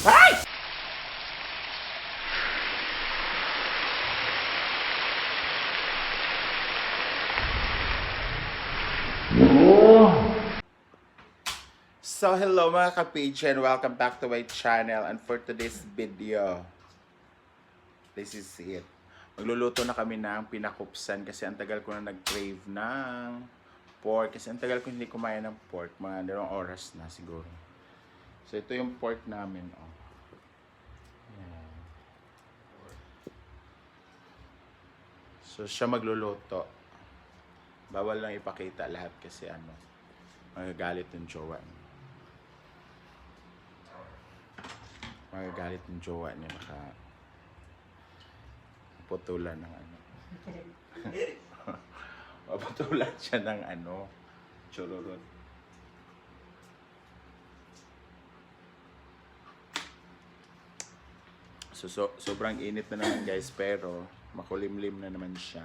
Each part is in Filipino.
Ay! So hello mga ka-page and welcome back to my channel. And for today's video this is it. Magluluto na kami ng pinakupsan kasi ang tagal ko na nag-crave ng pork. Kasi ang tagal ko hindi kumain ng pork. Mga dalawang oras na siguro. So ito yung pork namin oh. Yan. So siya magluluto. Bawal lang ipakita lahat kasi ano magagalit yung jowa niya. Magagalit yung jowa niya baka putulan ng ano. Maputulan siya ng ano chururot so, so sobrang init na naman guys pero makulimlim na naman siya.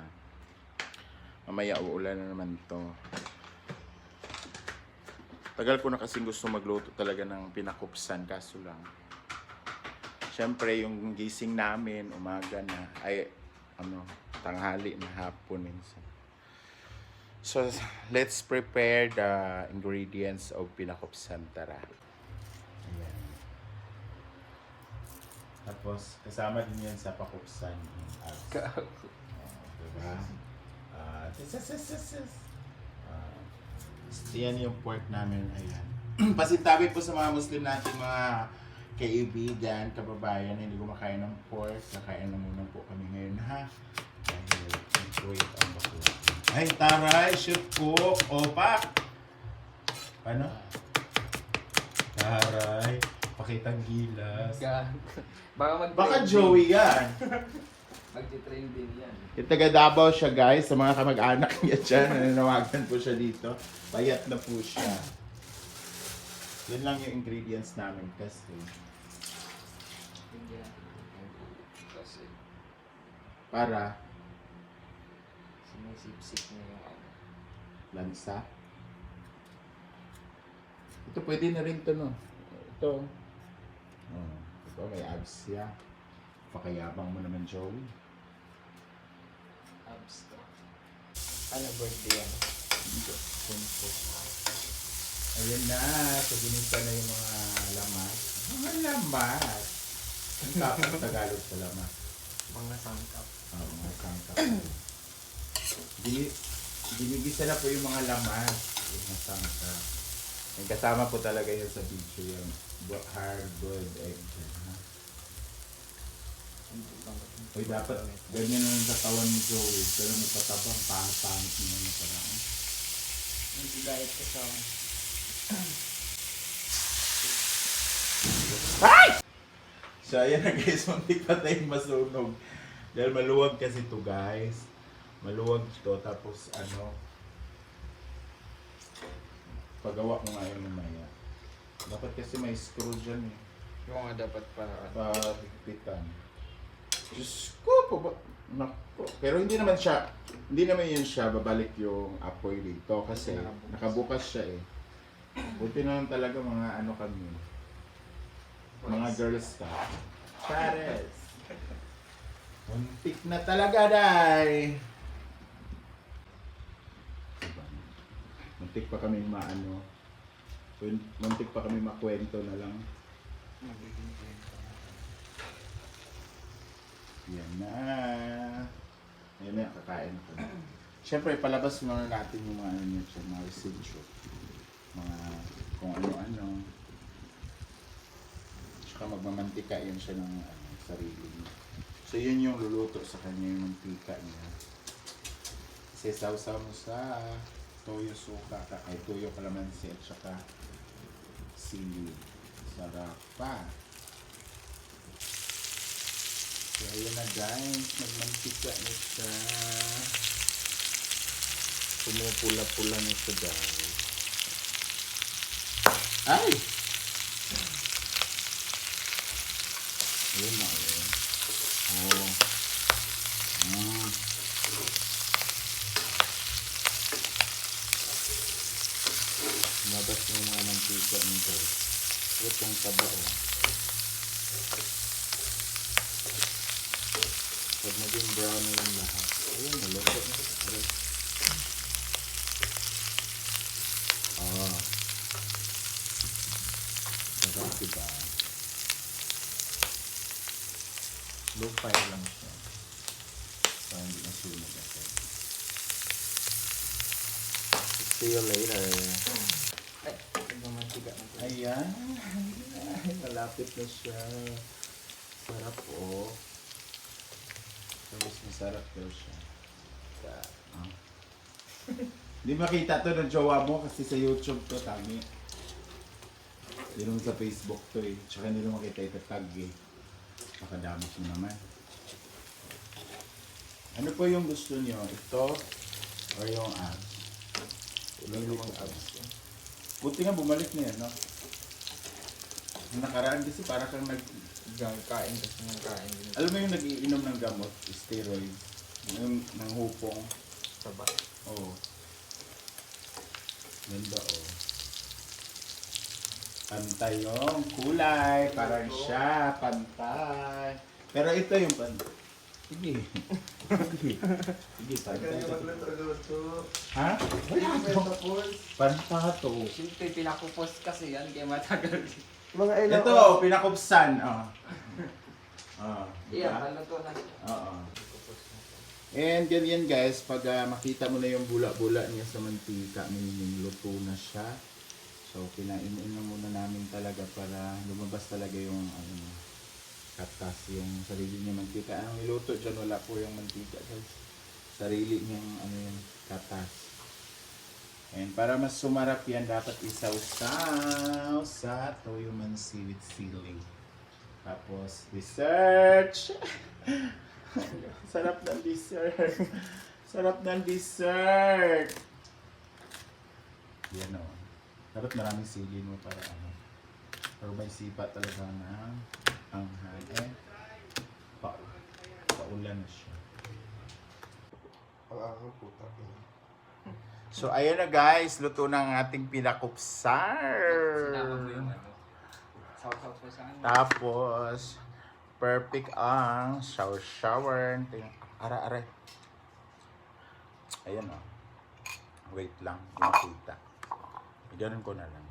Mamaya uulan na naman to. Tagal ko na kasing gusto magluto talaga ng pinakupsan kaso lang. Siyempre, yung gising namin, umaga na, ay, ano, tanghali na hapon minsan. So, let's prepare the ingredients of pinakupsan. Tara. Ayan. Tapos, kasama din yan sa pakupsan. yung abs. Oh, diba? Ah, sis, sis, sis, sis. Ah, yan yung pork namin. Ayan. Pasintabi po sa mga Muslim natin mga kaibigan, kababayan, hindi kumakain ng pork. Kakain na muna po kami ngayon, ha? Dahil enjoy ang bakla. Ay, taray, chef cook. Opa! Paano? Pakitang gilas. Ka- Baka mag Baka Joey yan. Magti-train din yan. Yung taga Davao siya guys, sa mga kamag-anak niya dyan, nananawagan po siya dito. Bayat na po siya. Yan lang yung ingredients namin kasi Hindi natin. Kasi para sinisipsip niya yung ano. lansa. Ito pwede na rin to no. Ito. Oh, ito may abs siya. Pakayabang mo naman Joey. Abs to. Ano birthday yan? Ayan na, so ginisa na yung mga lamas. Mga lamas! Ang tapos Tagalog sa lamas. Mga sangkap. Ah, mga sangkap. Gini, ginigisa na po yung mga lamas. Yung mga sangkap. Yung kasama po talaga yun sa video yung hard-boiled egg. Ha? Uy, dapat ganyan na ang katawan ni Joey. Pero may patabang, pangit-pangit niya yung parang. Hindi diet ko sa So, ayan na guys, muntik pa tayong masunog. Dahil maluwag kasi to guys. Maluwag to, tapos ano, pagawa ko nga yun mamaya. Dapat kasi may screw dyan eh. Yung mga dapat para Pagpitan. Diyos ko po ba? Nako. Pero hindi naman siya, hindi naman yun siya babalik yung apoy dito kasi Nakabukas. nakabukas siya eh. Buti na lang talaga mga ano kami. Mga girls ka. Pares. Muntik na talaga, day. Diba? Muntik pa kami maano. Muntik pa kami makwento na lang. Yan na. Yan na, kakain ko na. Siyempre, palabas muna natin yung mga ano niya, mga residue. Mga kung ano-ano. Tsaka magmamantika yan siya ng ano, sarili niya. So, yun yung luluto sa kanya, yung mantika niya. Kasi sausaw mo sa toyo suka, ka, ay toyo kalamansi at saka sili. Sarap pa. So, ayan na guys. Nagmantika na siya. Pumupula-pula na siya guys. Ay! Ayan na sa buo. Pag naging brown na yung lahat. Ayun, nalukot na. Aray. Ah. Sarap diba? Low fire lang siya. Para hindi nasunog agad. See you later. Ayan. Ay, malapit na siya. Sarap oh. Tapos masarap daw siya. Sa- ah. Hindi makita to ng jowa mo kasi sa YouTube to, tami. Hindi naman sa Facebook to eh. Tsaka hindi naman makita ito tag eh. Makadamot mo naman. Ano po yung gusto niyo? Ito or yung abs? Wala namang abs. Buti nga bumalik na yan, no? Nakaraan kasi para kang nag... Kain kasi ng kain. Alam mo yung nag-iinom ng gamot, steroid, yung ng hupong. Saba. Oo. Ganda, oh. Pantay yung kulay. Parang siya, pantay. Pero ito yung pantay. Sige. Sige. Sige, pantay. Ha? Pantato. Siyempre, pinakupos kasi yan, kaya matagal. Mga Ito, pinakupsan. Oh. Oh, Iya, diba? ano to na. Oo. And ganyan guys, pag ah, makita mo na yung bula-bula niya sa mantika, meaning luto na siya. So, kinain-in na muna namin talaga para lumabas talaga yung ano, katas, yung sarili niya mantika. Ang niluto dyan, wala po yung mantika guys. Sarili niyang ano yung katas. And para mas sumarap yan, dapat isaw-saw sa toyo mansi with sealing. Tapos, research! Sarap ng dessert. Sarap ng dessert. Yan o. Dapat maraming sili mo para ano. Pero may sipa talaga ng anghang. Eh, pa paulan na siya. Ang puta. So, ayan na guys. Luto na ang ating pinakupsar. Yung ano. Ano. Tapos, perfect ang shower shower. Ara, ara. Ayan o. Wait lang. Hindi makita. Ganun ko na lang.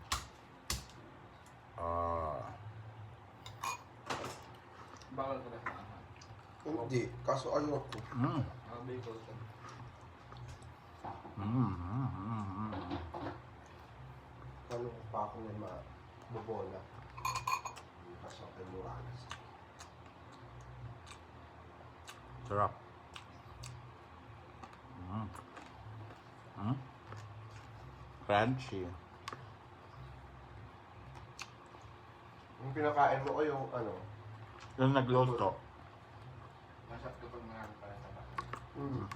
Ah. Bawal ko lang sa ama. Hindi, kaso ayoko. Mm. Mabay ko. Mm, mm, mm, mm. Pa ako may mabobola. Kaso ay muranas. Sarap. Mm. Mm. Crunchy. Yung pinakain mo ko yung ano. Yung nagluto. Masarap kapag marami para sa baka. Mm.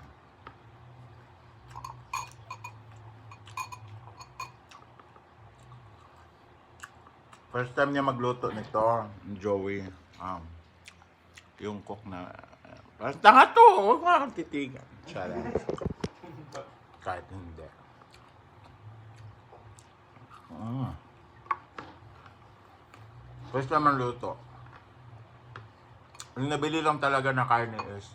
First time niya magluto nito, Joey. Um, yung cook na, uh, tanga to, huwag mo akong titigan. Charot. Kahit hindi. Mm. First ang luto. Yung nabili lang talaga na karne is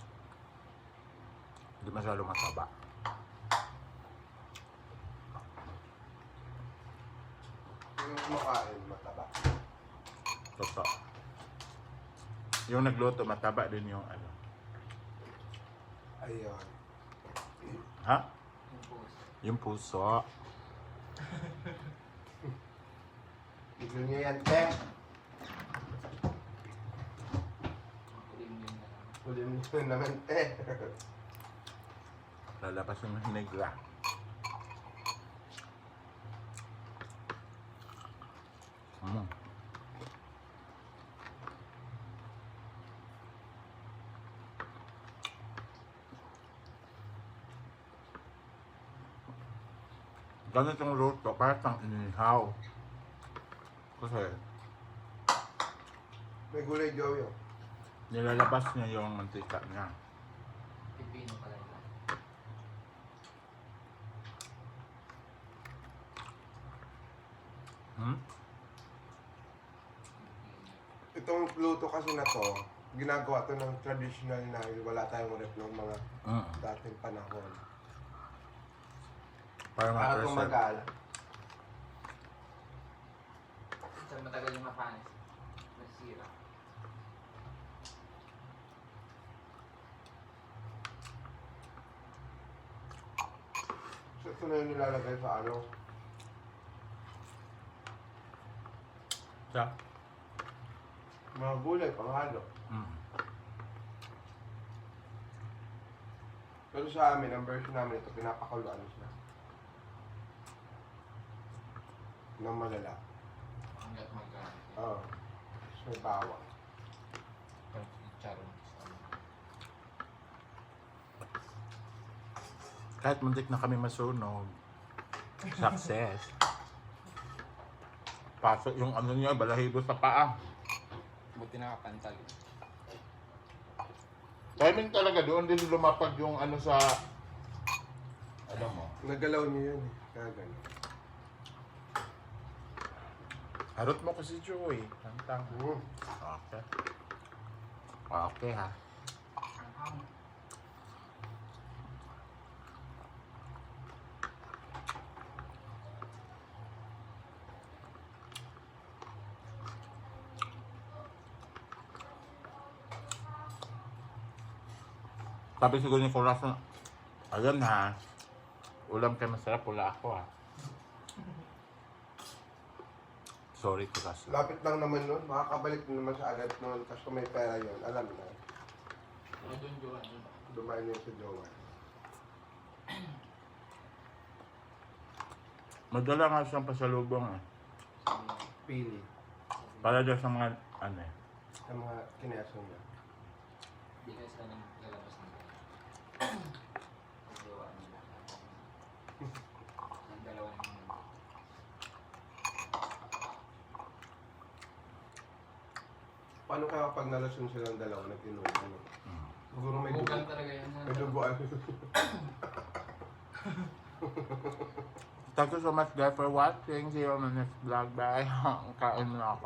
hindi masyado mataba. Yung kumakain, mataba. Totoo. Yung nagluto, mataba din yung ano. Ayun. Ha? Yung puso. Yung puso. Bigyan niyo yan, te. Mo yun naman, te. Lalabas yung hinigra. Mm. Ganitong luto, parang inihaw. Kasi May gulay, Joey. Nilalabas niya yung mantika niya. Pipino pala ito. Hmm? Itong luto kasi na to, ginagawa to ng traditional na wala tayong rep ng mga Mm. dating panahon. Para Para ma-present. tumagal. Sa matagal yung mapanis. Nasira. So, ito na yung nilalagay sa ano. Sa? Mga gulay, panghalo. Mm. Pero sa amin, ang version namin ito, pinapakuluan siya. Nang malala. Hanggat magka. Oo. Tapos may bawang. Charon. Kahit muntik na kami masunog. Success. Pasok yung ano niya, balahibo sa paa. Buti nakapantag. Timing talaga doon din lumapag yung ano sa... Ano mo? Nagalaw niyo yun eh. Kaya ganun. Harot mo kasi Joey. Tantang. Mm. Okay. Okay ha. Ang Sabi siguro ni Kuras na, ayun ha, ulam kayo masarap, wala ako ha. Sorry Kuras. Lapit lang naman nun. Makakabalik na naman siya agad nun. Tapos kung may pera yun, alam na. Ano. Dumain yun sa jowa. Madala nga siyang pasalubong eh. Pili. Para daw sa mga, ano eh. Sa mga kineso niya. Bigas na ng lalabas ng Jowa nila. Ang dalawa ng Paano kaya kapag nalasyon silang dalawa, nag-inuman? no? Mm. Siguro may dugo. Bukan talaga yan. May duguan. Thank you so much guys for watching. See you on the next vlog. Bye. Kain na ako.